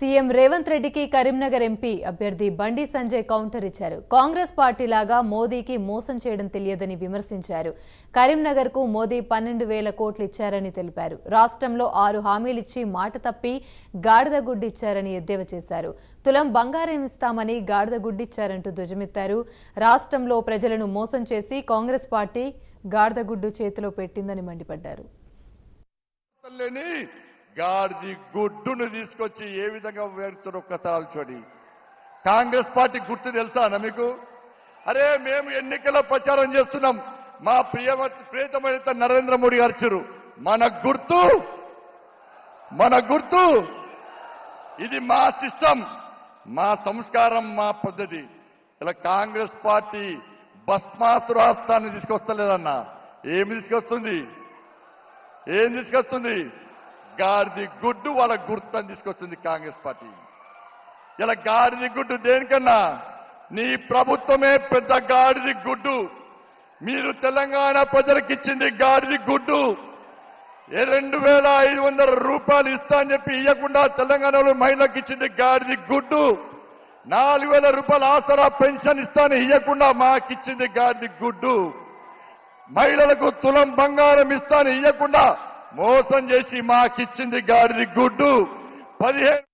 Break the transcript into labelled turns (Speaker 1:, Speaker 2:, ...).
Speaker 1: CM Revanth రెడ్డికి Karimnagar MP అభ్యర్థి Bandi Sanjay counter ఇచ్చారు. కాంగ్రెస్ పార్టీ లాగా మోదీకి మోసం చేయడం తెలియదని విమర్శించారు. కరీంనగర్కు మోదీ పన్నెండు వేల కోట్లు ఇచ్చారని తెలిపారు. రాష్ట్రంలో ఆరు హామీలిచ్చి మాట తప్పి గాడిద గుడ్డిచ్చారని ఎద్దేవా చేశారు. తులం బంగారం ఇస్తామని గాడిద గుడ్డిచ్చారంటూ ధ్వజమెత్తారు. రాష్ట్రంలో ప్రజలను మోసం చేసి కాంగ్రెస్ పార్టీ గాడిద గుడ్డు చేతిలో పెట్టిందని మండిపడ్డారు.
Speaker 2: గాడిది గుడ్డును తీసుకొచ్చి ఏ విధంగా వేరుస్తారు ఒక్కసారి ఆలోచండి కాంగ్రెస్ పార్టీ గుర్తు తెలుసా మీకు? అరే మేము ఎన్నికల ప్రచారం చేస్తున్నాం. మా ప్రియమ ప్రియతమైన నరేంద్ర మోడీ గారు మన గుర్తు మన గుర్తు. ఇది మా సిస్టమ్ మా సంస్కారం మా పద్ధతి. ఇలా కాంగ్రెస్ పార్టీ భస్మాసురాస్తాన్ని తీసుకొస్తలేదన్నా. ఏమి తీసుకొస్తుంది? ఏం తీసుకొస్తుంది? గాడిది గుడ్డు వాళ్ళ గుర్తు తీసుకొచ్చింది కాంగ్రెస్ పార్టీ. ఇలా గాడిది గుడ్డు దేనికన్నా? నీ ప్రభుత్వమే పెద్ద గాడిది గుడ్డు. మీరు తెలంగాణ ప్రజలకు ఇచ్చింది గాడిది గుడ్డు. రెండు వేల ఐదు వందల రూపాయలు ఇస్తా అని చెప్పి ఇవ్వకుండా తెలంగాణలో మహిళలకు ఇచ్చింది గాడిది గుడ్డు. నాలుగు వేల రూపాయల ఆసరా పెన్షన్ ఇస్తాను ఇవ్వకుండా మాకిచ్చింది గాడిది గుడ్డు. మహిళలకు తులం బంగారం ఇస్తాను ఇవ్వకుండా మోసం చేసి మాకిచ్చింది గాడిది గుడ్డు. పదిహేను